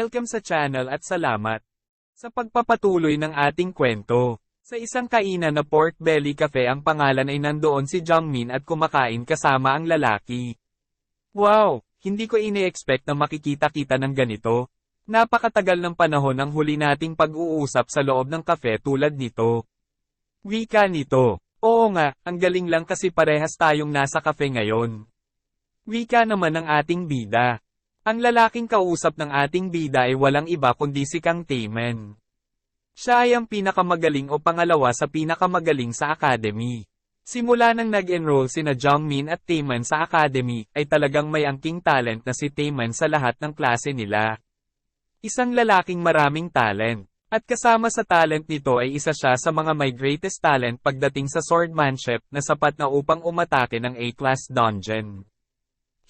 Welcome sa channel at salamat sa pagpapatuloy ng ating kwento. Sa isang kainan na pork belly cafe ang pangalan ay nandoon si Jungmin at kumakain kasama ang lalaki. Wow! Hindi ko ini-expect na makikita-kita ng ganito. Napakatagal ng panahon ang huli nating pag-uusap sa loob ng cafe tulad nito. Wika nito. Oo nga, ang galing lang kasi parehas tayong nasa cafe ngayon. Wika naman ng ating bida. Ang lalaking kausap ng ating bida ay walang iba kundi si Kang Taemen. Siya ay ang pinakamagaling o pangalawa sa pinakamagaling sa academy. Simula nang nag-enroll sina Jungmin at Taemen sa academy, ay talagang may angking talent na si Taemen sa lahat ng klase nila. Isang lalaking maraming talent. At kasama sa talent nito ay isa siya sa mga may greatest talent pagdating sa swordmanship na sapat na upang umatake ng A-class dungeon.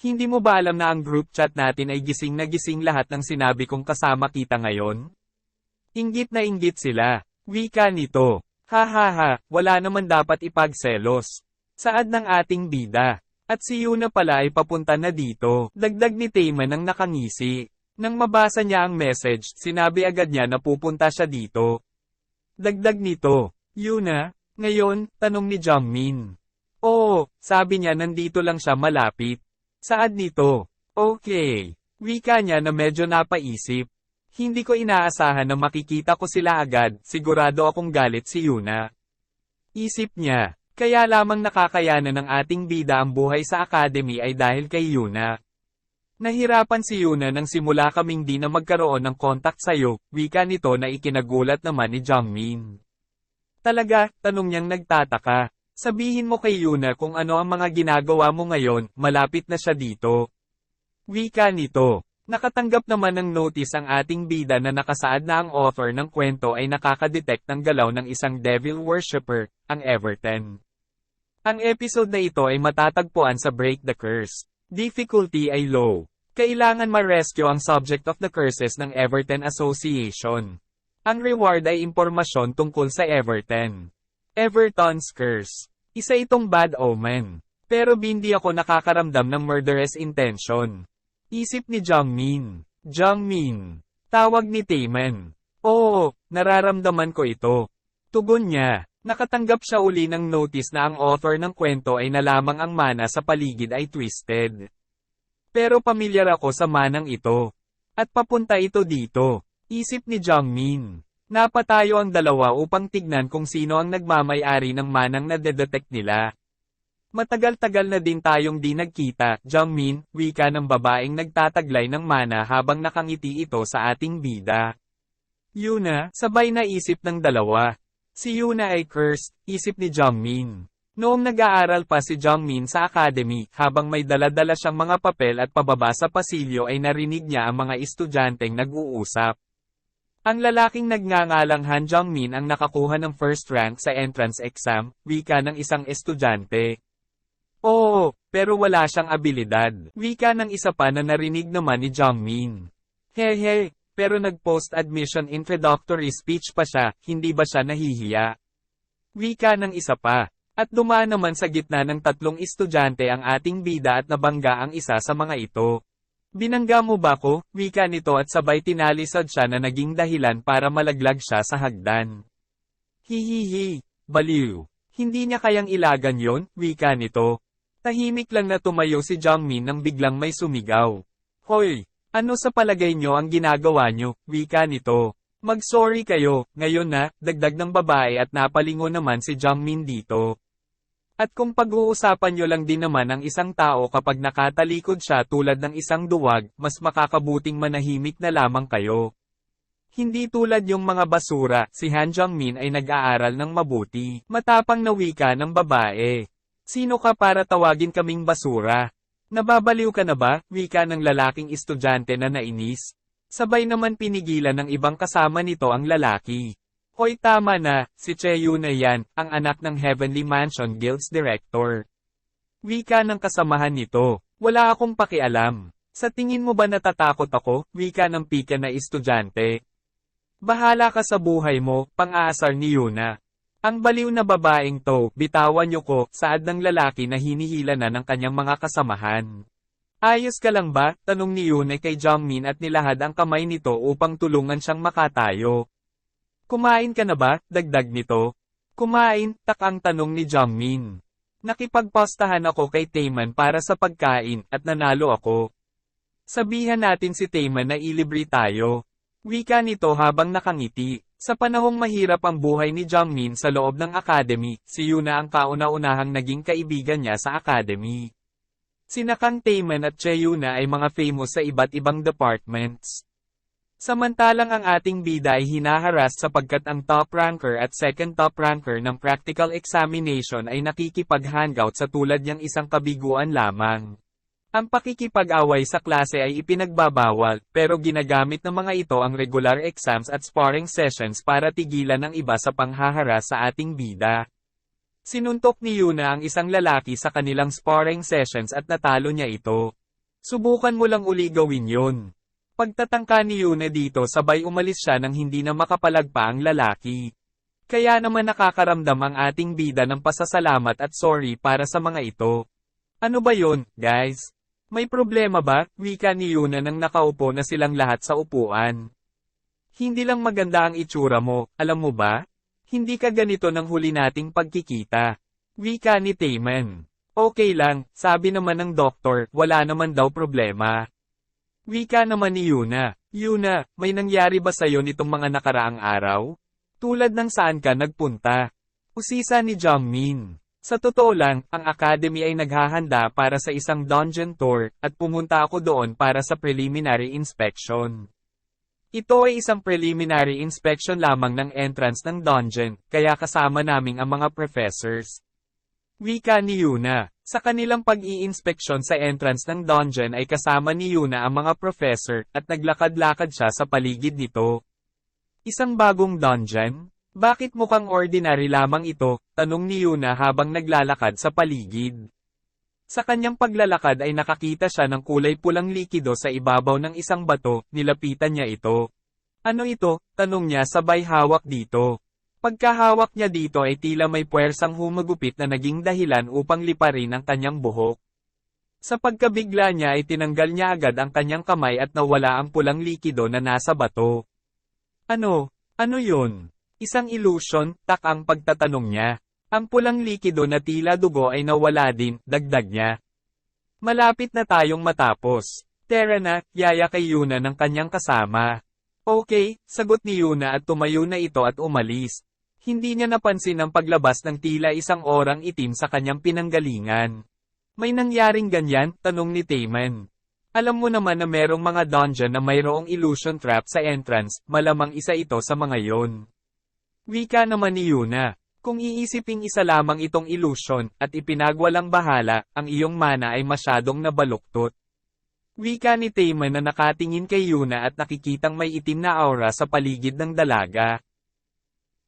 Hindi mo ba alam na ang group chat natin ay gising na gising lahat ng sinabi kong kasama kita ngayon? Inggit na inggit sila. Wika nito. Ha ha ha, wala naman dapat ipagselos. Saad ng ating bida. At si Yuna pala ay papunta na dito. Dagdag ni Taeman ang nakangisi. Nang mabasa niya ang message, sinabi agad niya na pupunta siya dito. Dagdag nito, Yuna, ngayon, tanong ni Jungmin. Oo, sabi niya nandito lang siya malapit. Saad nito? Okay. Wika niya na medyo napaisip. Hindi ko inaasahan na makikita ko sila agad, sigurado akong galit si Yuna. Isip niya, kaya lamang nakakayanan ng ating bida ang buhay sa academy ay dahil kay Yuna. Nahirapan si Yuna nang simula kaming di na magkaroon ng kontak sa'yo, wika nito na ikinagulat naman ni Jungmin. Talaga, tanong niyang nagtataka. Sabihin mo kay Yuna kung ano ang mga ginagawa mo ngayon, malapit na siya dito. Wika nito. Nakatanggap naman ng notice ang ating bida na nakasaad na ang author ng kwento ay nakakadetect ng galaw ng isang devil worshipper, ang Everton. Ang episode na ito ay matatagpuan sa Break the Curse. Difficulty ay low. Kailangan ma-rescue ang subject of the curses ng Everton Association. Ang reward ay impormasyon tungkol sa Everton. Everton's Curse. Isa itong bad omen. Pero hindi ako nakakaramdam ng murderous intention. Isip ni Jungmin. Jungmin. Tawag ni Taemen. Oo, nararamdaman ko ito. Tugon niya. Nakatanggap siya uli ng notice na ang author ng kwento ay nalamang ang mana sa paligid ay twisted. Pero pamilyar ako sa manang ito. At papunta ito dito. Isip ni Jungmin. Napatayo ang dalawa upang tignan kung sino ang nagmamayari ng manang na detect nila. Matagal-tagal na din tayong di nagkita, Jungmin, wika ng babaeng nagtataglay ng mana habang nakangiti ito sa ating bida. Yuna, sabay na isip ng dalawa. Si Yuna ay cursed, isip ni Jungmin. Noong nag-aaral pa si Jungmin sa academy, habang may daladala siyang mga papel at pababa sa pasilyo ay narinig niya ang mga estudyanteng nag-uusap. Ang lalaking nagngangalang Han Jungmin ang nakakuha ng first rank sa entrance exam, wika ng isang estudyante. Oo, pero wala siyang abilidad. Wika ng isa pa na narinig naman ni Jungmin. Hehe, pero nag-post-admission introductory speech pa siya, hindi ba siya nahihiya? Wika ng isa pa. At dumaan naman sa gitna ng tatlong estudyante ang ating bida at nabangga ang isa sa mga ito. Binangga mo ba ko, wika nito at sabay tinalisod siya na naging dahilan para malaglag siya sa hagdan. Hihihi, baliw. Hindi niya kayang ilagan yon, wika nito. Tahimik lang na tumayo si Jungmin nang biglang may sumigaw. Hoy, ano sa palagay nyo ang ginagawa nyo, wika nito. Mag-sorry kayo, ngayon na, dagdag ng babae at napalingo naman si Jungmin dito. At kung pag-uusapan nyo lang din naman ang isang tao kapag nakatalikod siya tulad ng isang duwag, mas makakabuting manahimik na lamang kayo. Hindi tulad yung mga basura, si Han Jungmin ay nag-aaral ng mabuti, matapang na wika ng babae. Sino ka para tawagin kaming basura? Nababaliw ka na ba, wika ng lalaking estudyante na nainis? Sabay naman pinigilan ng ibang kasama nito ang lalaki. Hoy tama na, si Cheyu na yan, ang anak ng Heavenly Mansion Guild's Director. Wika ng kasamahan nito, wala akong pakialam. Sa tingin mo ba natatakot ako, wika ng pika na estudyante? Bahala ka sa buhay mo, pang-aasar ni Yuna. Ang baliw na babaeng to, bitawan niyo ko, saad ng lalaki na hinihila na ng kanyang mga kasamahan. Ayos ka lang ba? Tanong ni Yune kay Jongmin at nilahad ang kamay nito upang tulungan siyang makatayo. Kumain ka na ba? Dagdag nito. Kumain, tak ang tanong ni Jongmin. Nakipagpostahan ako kay Taeman para sa pagkain at nanalo ako. Sabihan natin si Taeman na ilibre tayo. Wika nito habang nakangiti. Sa panahong mahirap ang buhay ni Jongmin sa loob ng academy, si Yuna ang kauna-unahang naging kaibigan niya sa academy. Sina Kang Taeman at Cheyuna ay mga famous sa iba't ibang departments. Samantalang ang ating bida ay hinaharas sapagkat ang top ranker at second top ranker ng practical examination ay nakikipag-hangout sa tulad niyang isang kabiguan lamang. Ang pakikipag-away sa klase ay ipinagbabawal, pero ginagamit ng mga ito ang regular exams at sparring sessions para tigilan ang iba sa panghaharas sa ating bida. Sinuntok ni Yuna ang isang lalaki sa kanilang sparring sessions at natalo niya ito. Subukan mo lang uli gawin yun. Pagtatangka ni Yuna dito sabay umalis siya nang hindi na makapalagpa ang lalaki. Kaya naman nakakaramdam ang ating bida ng pasasalamat at sorry para sa mga ito. Ano ba yon, guys? May problema ba? Wika ni Yuna nang nakaupo na silang lahat sa upuan. Hindi lang maganda ang itsura mo, alam mo ba? Hindi ka ganito ng huli nating pagkikita. Wika ni Taeman. Okay lang, sabi naman ng doktor, wala naman daw problema. Wika naman ni Yuna. Yuna, may nangyari ba sa'yo nitong mga nakaraang araw? Tulad ng saan ka nagpunta? Usisa ni Jongmin. Sa totoo lang, ang academy ay naghahanda para sa isang dungeon tour, at pumunta ako doon para sa preliminary inspection. Ito ay isang preliminary inspection lamang ng entrance ng dungeon, kaya kasama naming ang mga professors. Wika ni Yuna, sa kanilang pag-iinspeksyon sa entrance ng dungeon ay kasama ni Yuna ang mga professor, at naglakad-lakad siya sa paligid nito. Isang bagong dungeon? Bakit mukhang ordinary lamang ito? Tanong ni Yuna habang naglalakad sa paligid. Sa kanyang paglalakad ay nakakita siya ng kulay pulang likido sa ibabaw ng isang bato, nilapitan niya ito. Ano ito? Tanong niya sabay hawak dito. Pagkahawak niya dito ay tila may puwersang humagupit na naging dahilan upang liparin ang kanyang buhok. Sa pagkabigla niya ay tinanggal niya agad ang kanyang kamay at nawala ang pulang likido na nasa bato. Ano? Ano yun? Isang illusion, tak ang pagtatanong niya. Ang pulang likido na tila dugo ay nawala din, dagdag niya. Malapit na tayong matapos. Tara na, yaya kay Yuna ng kanyang kasama. Okay, sagot ni Yuna at tumayo na ito at umalis. Hindi niya napansin ang paglabas ng tila isang orang itim sa kanyang pinanggalingan. May nangyaring ganyan, tanong ni Taeman. Alam mo naman na merong mga dungeon na mayroong illusion trap sa entrance, malamang isa ito sa mga yon. Wika naman ni Yuna. Kung iisiping isa lamang itong illusion, at ipinagwalang bahala, ang iyong mana ay masyadong nabaluktot. Wika ni Taeman na nakatingin kay Yuna at nakikitang may itim na aura sa paligid ng dalaga.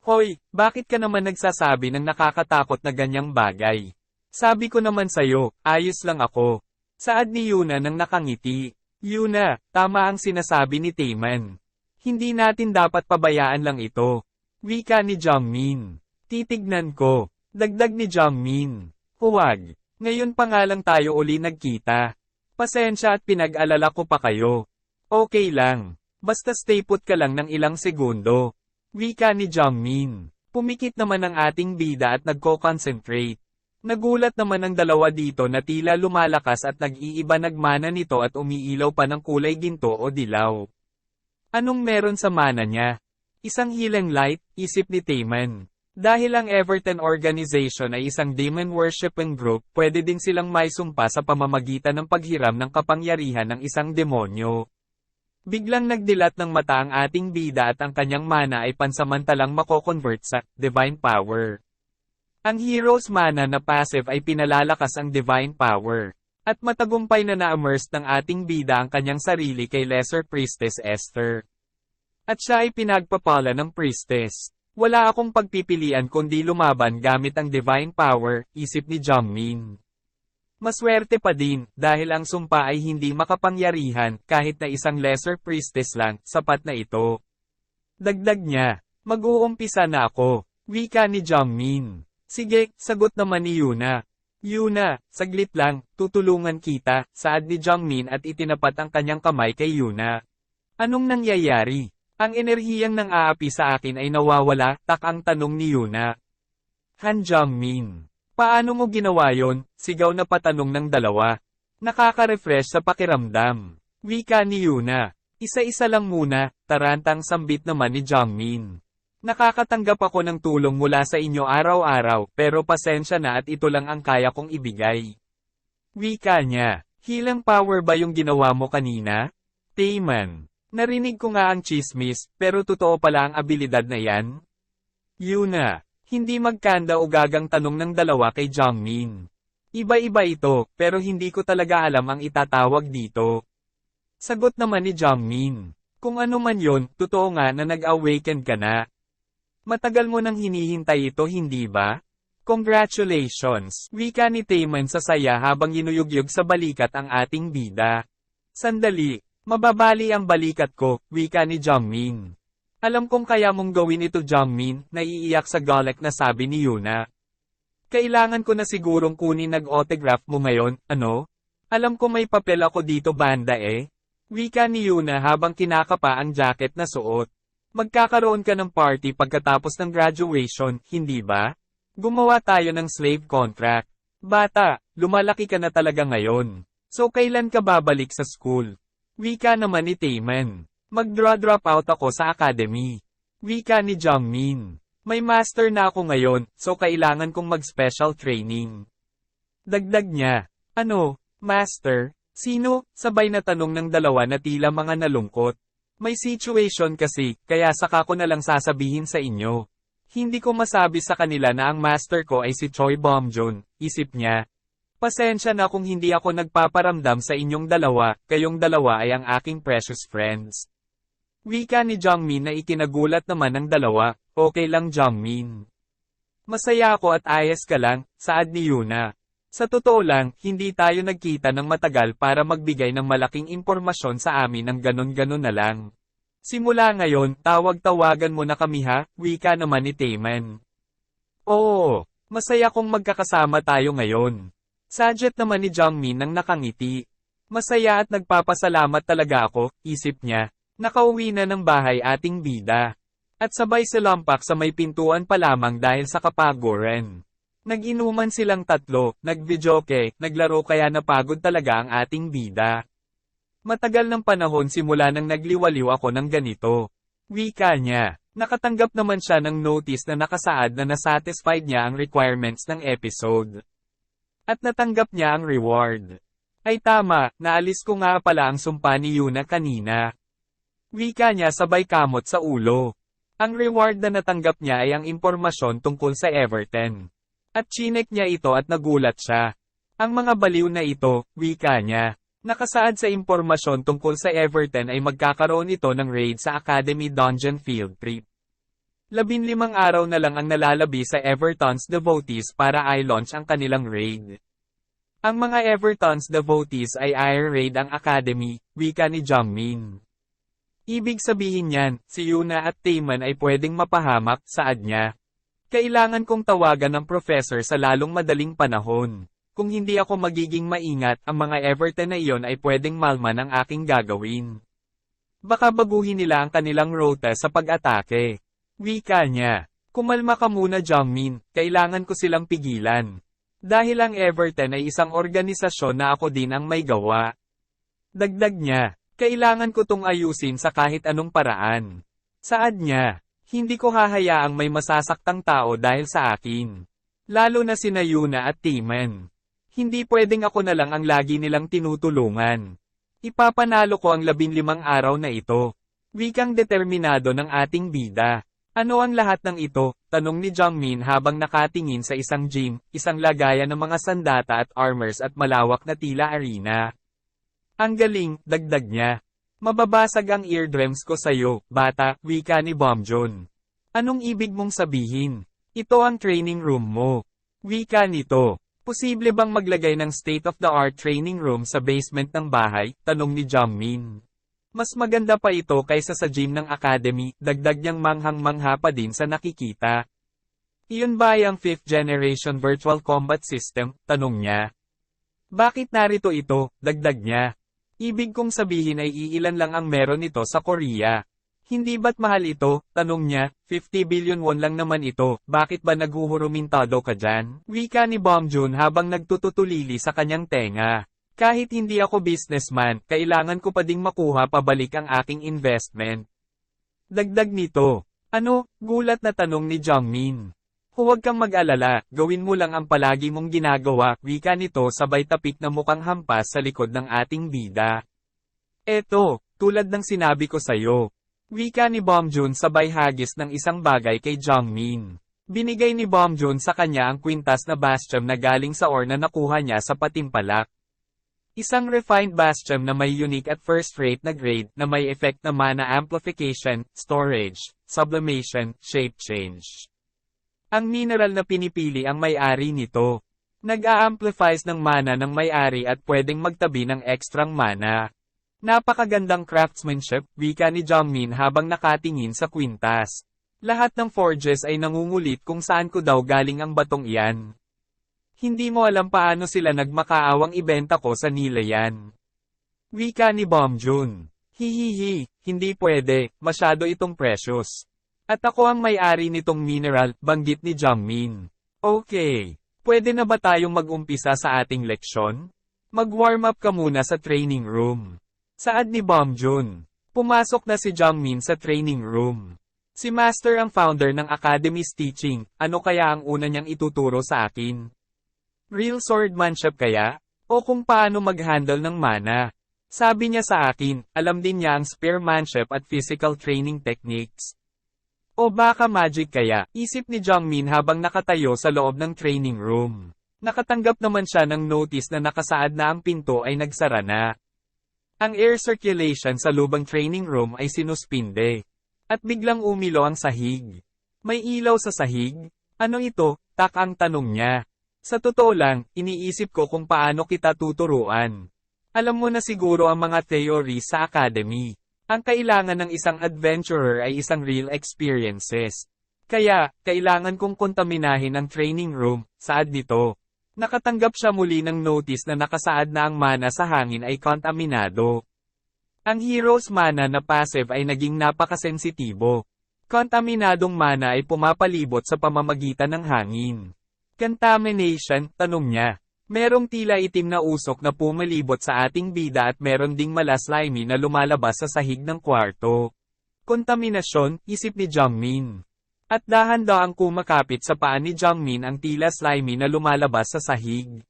Hoy, bakit ka naman nagsasabi ng nakakatakot na ganyang bagay? Sabi ko naman sa'yo, ayos lang ako. Saad ni Yuna nang nakangiti. Yuna, tama ang sinasabi ni Taeman. Hindi natin dapat pabayaan lang ito. Wika ni Jongmin. Titignan ko. Dagdag ni Jongmin. Huwag. Ngayon pa nga lang tayo uli nagkita. Pasensya at pinag-alala ko pa kayo. Okay lang. Basta stay put ka lang ng ilang segundo. Wika ni Jongmin. Pumikit naman ang ating bida at nagko-concentrate. Nagulat naman ang dalawa dito na tila lumalakas at nag-iiba nagmana nito at umiilaw pa ng kulay ginto o dilaw. Anong meron sa mana niya? Isang healing light, isip ni Taeman. Dahil ang Everton Organization ay isang demon worshiping group, pwede din silang may sumpa sa pamamagitan ng paghiram ng kapangyarihan ng isang demonyo. Biglang nagdilat ng mata ang ating bida at ang kanyang mana ay pansamantalang mako-convert sa divine power. Ang hero's mana na passive ay pinalalakas ang divine power. At matagumpay na na-immerse ng ating bida ang kanyang sarili kay Lesser Priestess Esther. At siya ay pinagpapala ng priestess. Wala akong pagpipilian kundi lumaban gamit ang divine power, isip ni Jongmin. Maswerte pa din, dahil ang sumpa ay hindi makapangyarihan, kahit na isang lesser priestess lang, sapat na ito. Dagdag niya, mag-uumpisa na ako, wika ni Jongmin. Sige, sagot naman ni Yuna. Yuna, saglit lang, tutulungan kita, saad ni Jongmin at itinapat ang kanyang kamay kay Yuna. Anong nangyayari? Ang enerhiyang nang aapi sa akin ay nawawala, tak ang tanong ni Yuna. Han Jongmin. Paano mo ginawa yon? Sigaw na patanong ng dalawa. Nakaka-refresh sa pakiramdam. Wika ni Yuna. Isa-isa lang muna, tarantang sambit naman ni Jongmin. Nakakatanggap ako ng tulong mula sa inyo araw-araw, pero pasensya na at ito lang ang kaya kong ibigay. Wika niya, hilang power ba yung ginawa mo kanina? Tayman, narinig ko nga ang chismis, pero totoo pala ang abilidad na yan? Yuna, hindi magkanda o gagang tanong ng dalawa kay Jongmin. Iba-iba ito, pero hindi ko talaga alam ang itatawag dito. Sagot naman ni Jongmin. Kung ano man yon, totoo nga na nag-awaken ka na. Matagal mo nang hinihintay ito hindi ba? Congratulations! Wika ni Tayman sa saya habang ginuyugyug sa balikat ang ating bida. Sandali, mababali ang balikat ko, wika ni Jongmin. Alam kong kaya mong gawin ito Jongmin, naiiyak sa galak na sabi ni Yuna. Kailangan ko na sigurong kunin nag-autograph mo ngayon, ano? Alam ko may papel ako dito banda eh. Wika ni Yuna habang kinakapa ang jacket na suot. Magkakaroon ka ng party pagkatapos ng graduation, hindi ba? Gumawa tayo ng slave contract. Bata, lumalaki ka na talaga ngayon. So kailan ka babalik sa school? Wika naman ni Tayman. Mag-draw-drop out ako sa academy. Wika ni Jongmin. May master na ako ngayon, so kailangan kong mag-special training. Dagdag niya. Ano, master? Sino? Sabay na tanong ng dalawa na tila mga nalungkot. May situation kasi, kaya saka ko na lang sasabihin sa inyo. Hindi ko masabi sa kanila na ang master ko ay si Choi Bomjon, isip niya. Pasensya na kung hindi ako nagpaparamdam sa inyong dalawa, kayong dalawa ay ang aking precious friends. Wika ni Jongmin na ikinagulat naman ng dalawa, okay lang Jongmin. Masaya ako at ayos ka lang, saad ni Yuna. Sa totoo lang, hindi tayo nagkita ng matagal para magbigay ng malaking impormasyon sa amin ng ganon-ganon na lang. Simula ngayon, tawag-tawagan mo na kami ha, wika naman ni Tayman. Oo, masaya kong magkakasama tayo ngayon. Sajet naman ni Jongmin nang nakangiti. Masaya at nagpapasalamat talaga ako, isip niya. Nakauwi na ng bahay ating bida. At sabay silampak sa may pintuan pa lamang dahil sa kapaguran. Nag-inuman silang tatlo, nag-videoke, naglaro kaya napagod talaga ang ating bida. Matagal ng panahon simula nang nagliwaliw ako ng ganito. Wika niya. Nakatanggap naman siya ng notice na nakasaad na nasatisfied niya ang requirements ng episode. At natanggap niya ang reward. Ay tama, naalis ko nga pala ang sumpa ni Yuna kanina. Wika niya sabay kamot sa ulo. Ang reward na natanggap niya ay ang impormasyon tungkol sa Everton. At chinek niya ito at nagulat siya. Ang mga baliw na ito, wika niya. Nakasaad sa impormasyon tungkol sa Everton ay magkakaroon ito ng raid sa Academy Dungeon Field Trip. Labinlimang araw na lang ang nalalabi sa Everton's devotees para i-launch ang kanilang raid. Ang mga Everton's devotees ay i-raid ang Academy, wika ni Jongmin. Ibig sabihin niyan, si Yuna at Tayman ay pwedeng mapahamak, saad niya. Kailangan kong tawagan ng professor sa lalong madaling panahon. Kung hindi ako magiging maingat, ang mga Everton na iyon ay pwedeng malman ang aking gagawin. Baka baguhin nila ang kanilang rota sa pag-atake. Wika niya. Kumalma ka muna Jongmin, kailangan ko silang pigilan. Dahil ang Everton ay isang organisasyon na ako din ang may gawa. Dagdag niya, kailangan ko tong ayusin sa kahit anong paraan. Saad niya, hindi ko hahayaang may masasaktang tao dahil sa akin. Lalo na sina Yuna at Timan. Hindi pwedeng ako na lang ang lagi nilang tinutulungan. Ipapanalo ko ang labinlimang araw na ito. Wikang determinado ng ating bida. Ano ang lahat ng ito? Tanong ni Jongmin habang nakatingin sa isang gym, isang lagayan ng mga sandata at armors at malawak na tila arena. Ang galing, dagdag niya. Mababasag ang eardrums ko sa'yo, bata, wika ni Bomjon. Anong ibig mong sabihin? Ito ang training room mo. Wika nito. Posible bang maglagay ng state-of-the-art training room sa basement ng bahay? Tanong ni Jongmin. Mas maganda pa ito kaysa sa gym ng academy, dagdag niyang manghang-mangha pa din sa nakikita. Iyon ba ang 5th generation virtual combat system? Tanong niya. Bakit narito ito? Dagdag niya. Ibig kong sabihin ay iilan lang ang meron nito sa Korea. Hindi ba't mahal ito? Tanong niya, 50 billion won lang naman ito, bakit ba naghuhurumintado ka dyan? Wika ni Bong Joon habang nagtututulili sa kanyang tenga. Kahit hindi ako businessman, kailangan ko pa ding makuha pabalik ang aking investment. Dagdag nito. Ano? Gulat na tanong ni Jongmin. Huwag kang mag-alala, gawin mo lang ang palagi mong ginagawa, wika nito sabay tapik na mukhang hampas sa likod ng ating bida. Eto, tulad ng sinabi ko sa'yo. Wika ni Bom Joon sabay hagis ng isang bagay kay Jongmin. Binigay ni Bom Joon sa kanya ang kwintas na bastion na galing sa or na nakuha niya sa patimpalak. Isang refined bastion na may unique at first-rate na grade na may effect na mana amplification, storage, sublimation, shape change. Ang mineral na pinipili ang may-ari nito. Nag-a-amplifies ng mana ng may-ari at pwedeng magtabi ng ekstrang mana. Napakagandang craftsmanship, wika ni Jongmin habang nakatingin sa kwintas. Lahat ng forges ay nangungulit kung saan ko daw galing ang batong iyan. Hindi mo alam paano sila nagmakaawang ibenta ko sa nila yan. Wika ni Bom Joon. Hihihi, hindi pwede, masyado itong precious. At ako ang may-ari nitong mineral, banggit ni Jongmin. Okay. Pwede na ba tayong mag-umpisa sa ating leksyon? Mag-warm up ka muna sa training room. Saad ni Bom Joon. Pumasok na si Jongmin sa training room. Si Master ang founder ng Academy's teaching, ano kaya ang una niyang ituturo sa akin? Real swordmanship kaya? O kung paano mag-handle ng mana? Sabi niya sa akin, alam din niya ang spearmanship at physical training techniques. O baka magic kaya, isip ni Jongmin habang nakatayo sa loob ng training room. Nakatanggap naman siya ng notice na nakasaad na ang pinto ay nagsara na. Ang air circulation sa lubang training room ay sinuspinde. At biglang umilo ang sahig. May ilaw sa sahig? Ano ito? Tak ang tanong niya. Sa totoo lang, iniisip ko kung paano kita tuturuan. Alam mo na siguro ang mga theory sa academy. Ang kailangan ng isang adventurer ay isang real experiences. Kaya, kailangan kong kontaminahin ang training room, saad nito. Nakatanggap siya muli ng notice na nakasaad na ang mana sa hangin ay kontaminado. Ang hero's mana na passive ay naging napakasensitibo. Kontaminadong mana ay pumapalibot sa pamamagitan ng hangin. Contamination, tanong niya. Merong tila itim na usok na pumalibot sa ating bida at meron ding malaslimy na lumalabas sa sahig ng kwarto. Kontaminasyon, isip ni Jongmin. At dahan-daang kumakapit sa paa ni Jongmin ang tila slimy na lumalabas sa sahig.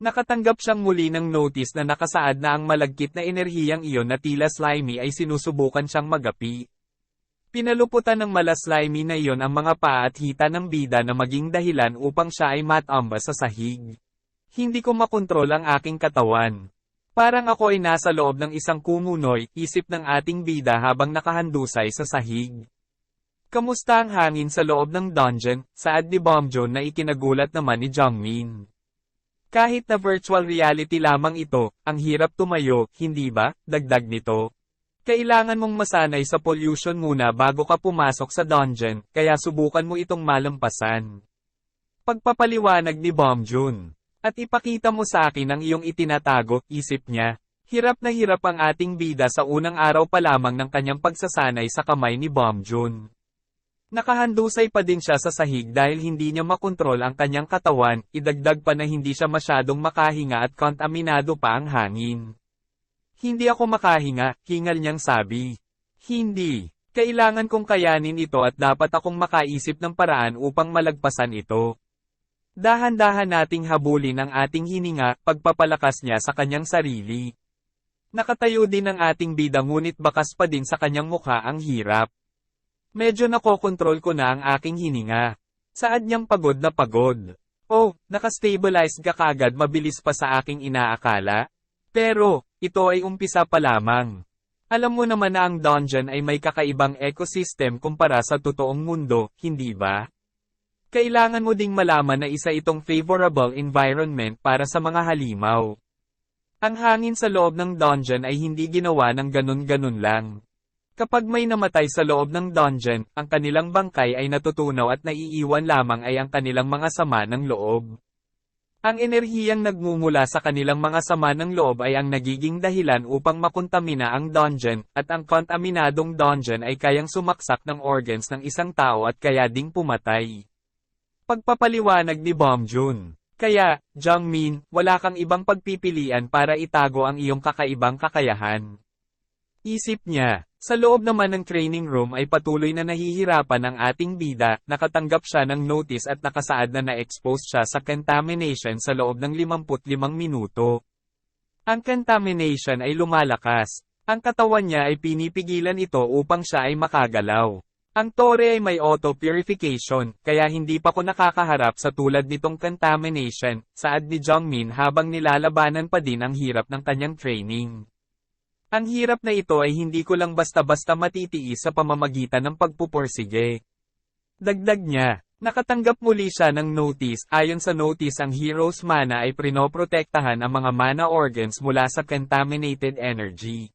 Nakatanggap siyang muli ng notice na nakasaad na ang malagkit na enerhiyang iyon na tila slimy ay sinusubukan siyang magapi. Pinaluputan ng malaslimy na iyon ang mga paa at hita ng bida na maging dahilan upang siya ay matamba sa sahig. Hindi ko makontrol ang aking katawan. Parang ako ay nasa loob ng isang kumunoy, isip ng ating bida habang nakahandusay sa sahig. Kamusta ang hangin sa loob ng dungeon, saad ni Bomjon na ikinagulat naman ni Jongmin. Kahit na virtual reality lamang ito, ang hirap tumayo, hindi ba, dagdag nito. Kailangan mong masanay sa pollution muna bago ka pumasok sa dungeon, kaya subukan mo itong malampasan. Pagpapaliwanag ni Bomjun. At ipakita mo sa akin ang iyong itinatago, isip niya. Hirap na hirap ang ating bida sa unang araw pa lamang ng kanyang pagsasanay sa kamay ni Bomjun. Nakahandusay pa din siya sa sahig dahil hindi niya makontrol ang kanyang katawan, idagdag pa na hindi siya masyadong makahinga at kontaminado pa ang hangin. Hindi ako makahinga, hingal niyang sabi. Hindi. Kailangan kong kayanin ito at dapat akong makaisip ng paraan upang malagpasan ito. Dahan-dahan nating habulin ang ating hininga, pagpapalakas niya sa kanyang sarili. Nakatayo din ang ating bida ngunit bakas pa din sa kanyang mukha ang hirap. Medyo nakokontrol ko na ang aking hininga. Saad niyang pagod na pagod. Oh, nakastabilize ka kagad mabilis pa sa aking inaakala? Pero, ito ay umpisa pa lamang. Alam mo naman na ang dungeon ay may kakaibang ecosystem kumpara sa totoong mundo, hindi ba? Kailangan mo ding malaman na isa itong favorable environment para sa mga halimaw. Ang hangin sa loob ng dungeon ay hindi ginawa ng ganun-ganun lang. Kapag may namatay sa loob ng dungeon, ang kanilang bangkay ay natutunaw at naiiwan lamang ay ang kanilang mga sama ng loob. Ang enerhiyang nagmumula sa kanilang mga sama ng loob ay ang nagiging dahilan upang makontamina ang dungeon, at ang kontaminadong dungeon ay kayang sumaksak ng organs ng isang tao at kaya ding pumatay. Pagpapaliwanag ni Bom Jun. Kaya, Jungmin, wala kang ibang pagpipilian para itago ang iyong kakaibang kakayahan. Isip niya, sa loob naman ng training room ay patuloy na nahihirapan ang ating bida, nakatanggap siya ng notice at nakasaad na na-expose siya sa contamination sa loob ng 55 minuto. Ang contamination ay lumalakas. Ang katawan niya ay pinipigilan ito upang siya ay makagalaw. Ang tore ay may auto-purification, kaya hindi pa ko nakakaharap sa tulad nitong contamination, saad ni Jongmin habang nilalabanan pa din ang hirap ng kanyang training. Ang hirap na ito ay hindi ko lang basta-basta matitiis sa pamamagitan ng pagpupursige. Dagdag niya, nakatanggap muli siya ng notice. Ayon sa notice ang Hero's Mana ay prinoprotektahan ang mga mana organs mula sa contaminated energy.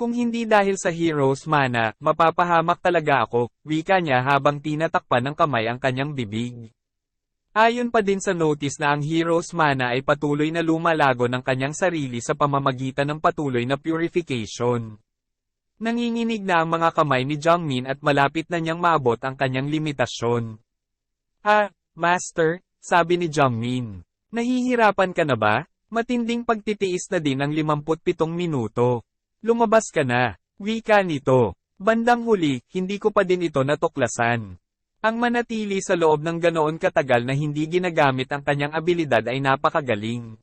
Kung hindi dahil sa Hero's Mana, mapapahamak talaga ako, wika niya habang tinatakpan ng kamay ang kanyang bibig. Ayon pa din sa notice na ang Hero's Mana ay patuloy na lumalago ng kanyang sarili sa pamamagitan ng patuloy na purification. Nanginginig na ang mga kamay ni Jungmin at malapit na niyang maabot ang kanyang limitasyon. Ha, Master, sabi ni Jungmin. Nahihirapan ka na ba? Matinding pagtitiis na din ang 57 minuto. Lumabas ka na. Wika nito. Bandang huli, hindi ko pa din ito natuklasan. Ang manatili sa loob ng ganoon katagal na hindi ginagamit ang kanyang abilidad ay napakagaling.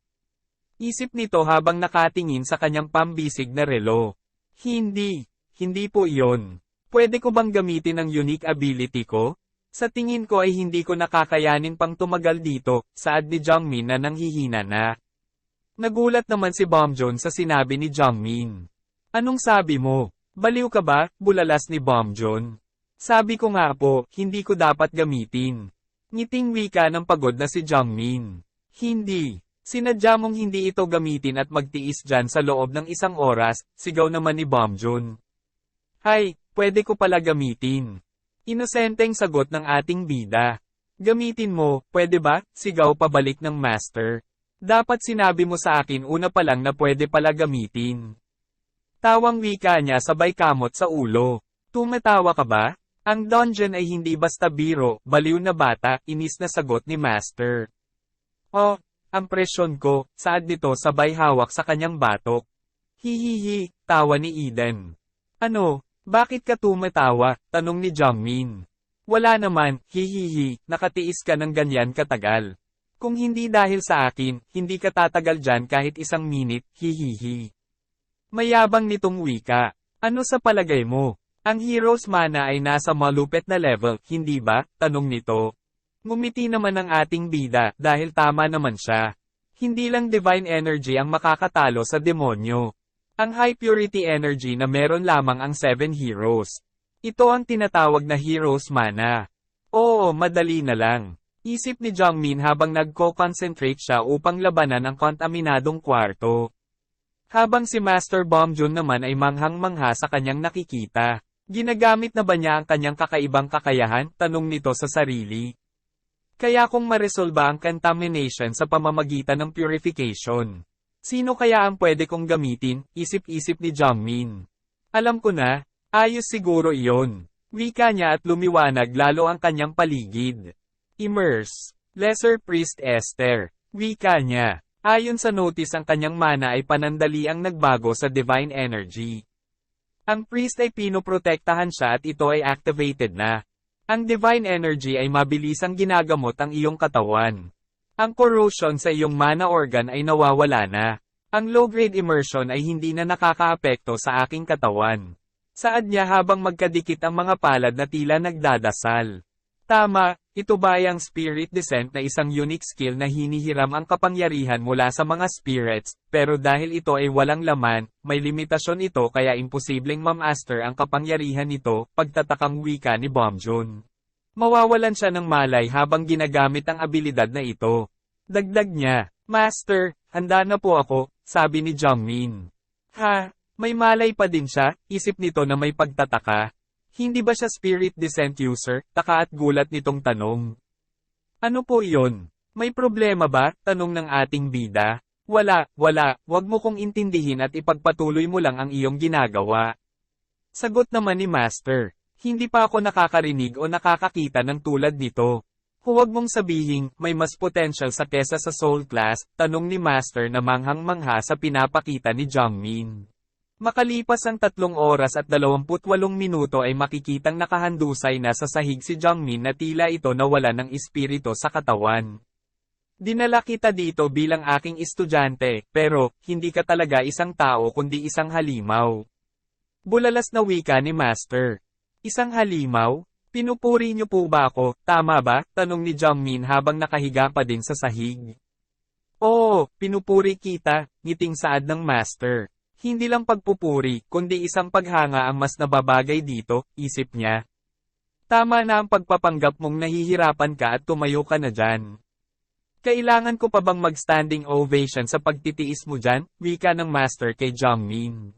Isip nito habang nakatingin sa kanyang pambisig na relo. Hindi, hindi po iyon. Pwede ko bang gamitin ang unique ability ko? Sa tingin ko ay hindi ko nakakayanin pang tumagal dito, saad ni Jungmin na nanghihina na. Nagulat naman si Bomjon sa sinabi ni Jungmin. Anong sabi mo? Baliw ka ba? Bulalas ni Bomjon. Sabi ko nga po, hindi ko dapat gamitin. Ngiting wika ng pagod na si Jungmin. Hindi. Sinadya mong hindi ito gamitin at magtiis dyan sa loob ng isang oras, sigaw naman ni Bomjon. Hay, pwede ko pala gamitin. Inosenteng sagot ng ating bida. Gamitin mo, pwede ba? Sigaw pabalik ng master. Dapat sinabi mo sa akin una pa lang na pwede pala gamitin. Tawang wika niya sabay kamot sa ulo. Tumatawa ka ba? Ang dungeon ay hindi basta biro, baliw na bata, inis na sagot ni Master. Oh, ang presyon ko, saad nito sabay hawak sa kanyang batok. Hihihi, tawa ni Eden. Ano, bakit ka tumatawa? Tanong ni Jungmin. Wala naman, hihihi, nakatiis ka ng ganyan katagal. Kung hindi dahil sa akin, hindi ka tatagal dyan kahit isang minute, hihihi. Mayabang nitong wika. Ano sa palagay mo? Ang Hero's Mana ay nasa malupet na level, hindi ba? Tanong nito. Ngumiti naman ang ating bida, dahil tama naman siya. Hindi lang divine energy ang makakatalo sa demonyo. Ang high purity energy na meron lamang ang seven heroes. Ito ang tinatawag na Hero's Mana. Oo, madali na lang. Isip ni Jungmin habang nagko-concentrate siya upang labanan ang kontaminadong kwarto. Habang si Master Bomjun naman ay manghang-mangha sa kanyang nakikita. Ginagamit na ba niya ang kanyang kakaibang kakayahan? Tanong nito sa sarili. Kaya kung maresolba ang contamination sa pamamagitan ng purification. Sino kaya ang pwede kong gamitin? Isip-isip ni Jungmin. Alam ko na, ayos siguro iyon. Wika niya at lumiwanag lalo ang kanyang paligid. Immerse. Lesser Priest Esther. Wika niya. Ayon sa notice ang kanyang mana ay panandali ang nagbago sa divine energy. Ang priest ay pinoprotektahan siya at ito ay activated na. Ang divine energy ay mabilisang ginagamot ang iyong katawan. Ang corrosion sa iyong mana organ ay nawawala na. Ang low-grade immersion ay hindi na nakakaapekto sa aking katawan. Saad niya habang magkadikit ang mga palad na tila nagdadasal. Tama, ito ba ay ang spirit descent na isang unique skill na hinihiram ang kapangyarihan mula sa mga spirits, pero dahil ito ay walang laman, may limitasyon ito kaya imposibleng mamaster ang kapangyarihan nito, pagtatakang wika ni Bomjun. Mawawalan siya ng malay habang ginagamit ang abilidad na ito. Dagdag niya, Master, handa na po ako, sabi ni Jungmin. Ha, May malay pa din siya, isip nito na may pagtataka. Hindi ba siya spirit descent user, taka at gulat nitong tanong. Ano po iyon? May problema ba? Tanong ng ating bida. Wala, wala, wag mo kong intindihin at ipagpatuloy mo lang ang iyong ginagawa. Sagot naman ni Master. Hindi pa ako nakakarinig o nakakakita ng tulad nito. Huwag mong sabihin, may mas potential sa kesa sa soul class, tanong ni Master na manghang-mangha sa pinapakita ni Jungmin. Makalipas ang tatlong oras at 28 minuto ay makikitang nakahandusay na sa sahig si Jungmin na tila ito nawala ng espiritu sa katawan. Dinala kita dito bilang aking estudyante, pero, hindi ka talaga isang tao kundi isang halimaw. Bulalas na wika ni Master. Isang halimaw? Pinupuri niyo po ba ako, tama ba? Tanong ni Jungmin habang nakahiga pa din sa sahig. Oo, pinupuri kita, ngiting saad ng Master. Hindi lang pagpupuri, kundi isang paghanga ang mas nababagay dito, isip niya. Tama na ang pagpapanggap mong nahihirapan ka at tumayo ka na dyan. Kailangan ko pa bang mag-standing ovation sa pagtitiis mo dyan? Wika ng Master kay Jungmin.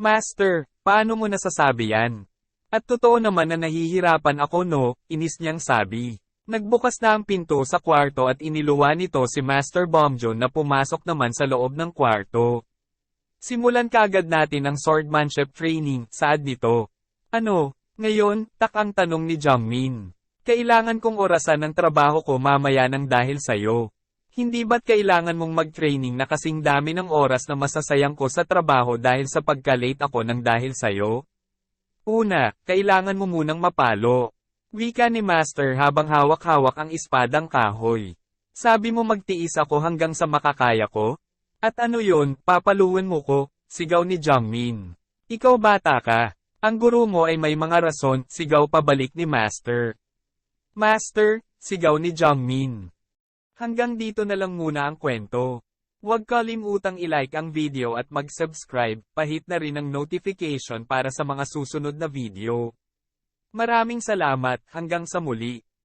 Master, paano mo nasasabi yan? At totoo naman na nahihirapan ako no, inis niyang sabi. Nagbukas na ang pinto sa kwarto at iniluwa nito si Master Bomjon na pumasok naman sa loob ng kwarto. Simulan kaagad natin ang swordmanship training, saad nito. Ano, ngayon, tak ang tanong ni Jungmin. Kailangan kong orasan ng trabaho ko mamaya ng dahil sayo. Hindi ba't kailangan mong mag-training na kasing dami ng oras na masasayang ko sa trabaho dahil sa pagka-late ako ng dahil sayo? Una, kailangan mo munang mapalo. Wika ni Master habang hawak-hawak ang espadang kahoy. Sabi mo magtiis ako hanggang sa makakaya ko? At ano yon, papaluin mo ko, sigaw ni Jungmin. Ikaw bata ka. Ang guru mo ay may mga rason, sigaw pabalik ni Master. Master, sigaw ni Jungmin. Hanggang dito na lang muna ang kwento. Huwag kalimutang i-like ang video at mag-subscribe, pahit na rin ang notification para sa mga susunod na video. Maraming salamat, hanggang sa muli.